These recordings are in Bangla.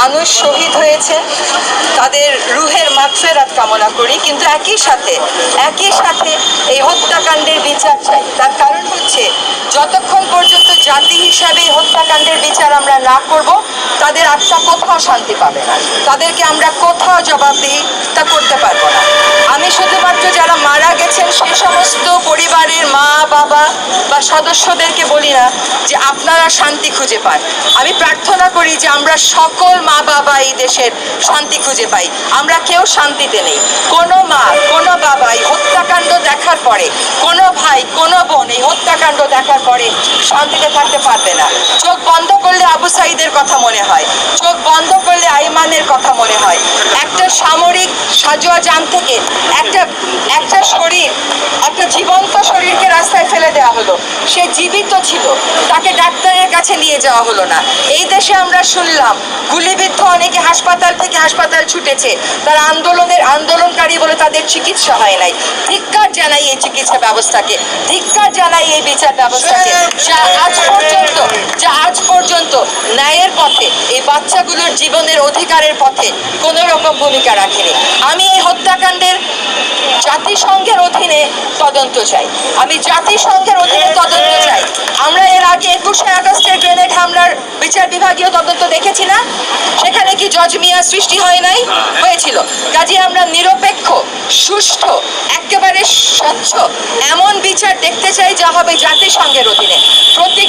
মানুষ শহীদ হয়েছে, তাদের রুহের মাগফেরাত কামনা করি, কিন্তু একই সাথে একই সাথে এই হত্যাকাণ্ডের বিচার চাই। তার কারণ হচ্ছে, যতক্ষণ পর্যন্ত জাতি হিসাবে এই হত্যাকাণ্ডের বিচার আমরা না করব, তাদের আত্মা কোথাও শান্তি পাবে না। তাদেরকে আমরা কোথাও জবাবদিহিতা করতে পারব না। আমি শুধুমাত্র যারা মারা গেছেন সেই সমস্ত পরিবারের বা সদস্যদেরকে বলি না যে আপনারা শান্তি খুঁজে পান। আমি প্রার্থনা করি যে আমরা সকল মা বাবা এই দেশের শান্তি খুঁজে পাই। আমরা কেউ শান্তিতে নেই। কোনো মা, কোনো বাবা এই হত্যাকাণ্ড দেখার পরে, কোনো ভাই, কোনো বোন এই হত্যাকাণ্ড দেখার পরে শান্তিতে থাকতে পারবে না। চোখ বন্ধ করলে আবু সাইদের কথা মনে হয়। চোখ বন্ধ করলে আইমানের কথা মনে হয়। একটা সামরিক সাজোয়া যান থেকে একটা একটা শরীর, একটা জীবন্ত শরীরকে রাস্তায় ফেলে দেওয়া হলো সে জীবিত ছিল, তাকে ডাক্তারের কাছে নিয়ে যাওয়া হলো না। এই দেশে আমরা শুনলাম, গুলিবিদ্ধ অনেকে হাসপাতাল থেকে হাসপাতাল ছুটেছে। তারা আন্দোলনের আন্দোলনকারী বলে তাদের চিকিৎসা হয় নাই। ধিক্কার জানাই এই চিকিৎসা ব্যবস্থাকে। ধিক্কার জানাই এই বিচার ব্যবস্থাকে। যা আজ পর্যন্ত, যা আজ পর্যন্ত ন্যায়ের পথে, এই বাচ্চাগুলোর জীবনের অধিকারের পথে কোনো রকম ভূমিকা রাখেনি। আমি এই হত্যাকাণ্ডের জাতিসংঘের অধীনে তদন্ত চাই। আমি জাতিসংঘের অধীনে তদন্ত চাই। আমরা এর আগে একুশে আগস্টের গ্রেনেড হামলার বিচার বিভাগীয় তদন্ত দেখেছি না? সেখানে কি জজ মিয়া সৃষ্টি হয় নাই? হয়েছিল। কাজে আমরা নিরপেক্ষ সুষ্ঠু একেবারে স্বচ্ছ এমন বিচার দেখতে চাই যা হবে জাতিসংঘের অধীনে। লাশের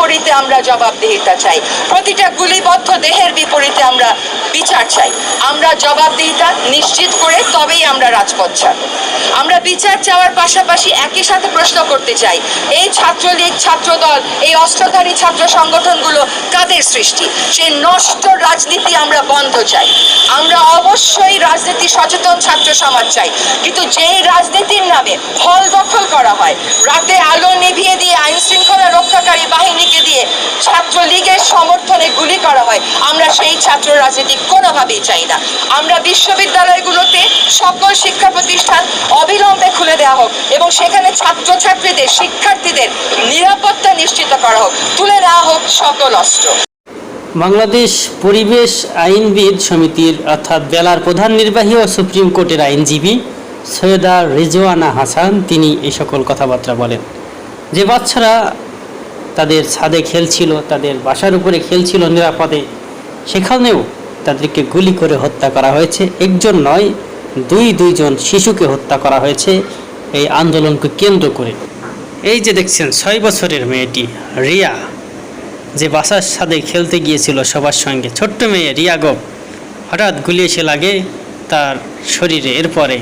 বিপরীতে আমরা জবাবদিহিতা চাই। প্রতিটা গুলিবদ্ধ দেহের বিপরীতে আমরা বিচার চাই। আমরা জবাবদিহিতা নিশ্চিত করে তবেই আমরা রাজপথ ছাড়ব। আমরা বিচার চাওয়ার পাশাপাশি একই সাথে প্রশ্ন করতে চাই, এই ছাত্রলীগ, ছাত্রদল, এই অস্ত্রধারী ছাত্র সংগঠনগুলো কাদের সৃষ্টি? সেই নষ্ট রাজনীতি আমরা বন্ধ চাই। আমরা অবশ্যই রাজনীতি সচেতন ছাত্র সমাজ চাই। কিন্তু যেই রাজনীতির নামে হল দখল করা হয়, রাতে আলো নিভিয়ে দিয়ে আইন ছাত্রলীগের সমর্থনে গুলি করা হয়। আমরা সেই ছাত্র রাজনীতি কোনোভাবেই চাই না। আমরা বিশ্ববিদ্যালয়গুলোতে সকল শিক্ষা প্রতিষ্ঠান অবিলম্বে খুলে দেওয়া হোক এবং সেখানে ছাত্রছাত্রীদের, শিক্ষার্থীদের নিরাপত্তা নিশ্চিত করা হোক। তুলে নেওয়া হোক সকল অস্ত্র। বাংলাদেশ পরিবেশ আইনবিদ সমিতির অর্থাৎ বেলার প্রধান নির্বাহী ও সুপ্রিম কোর্টের আইনজীবী সৈয়দা রিজওয়ানা হাসান, তিনি এই সকল কথাবার্তা বলেন। যে বাচ্চারা তাদের ছাদে খেলছিল, তাদের বাসার উপরে খেলছিল নিরাপদে। সেখানেও তাদেরকে গুলি করে হত্যা করা হয়েছে। একজন নয়, দুই, দুইজন শিশুকে হত্যা করা হয়েছে এই আন্দোলনকে কেন্দ্র করে। এই যে দেখছেন, ছয় বছরের মেয়েটি রিয়া, যে বাসার সাথে খেলতে গিয়েছিল সবার সঙ্গে। ছোট্ট মেয়ে রিয়া গোপ হঠাৎ গুলি এসে লাগে, তার শরীরে এরপরে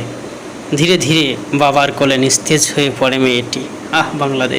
ধীরে ধীরে বাবার কোলে নিস্তেজ হয়ে পড়ে মেয়েটি। আহ, বাংলাদেশ।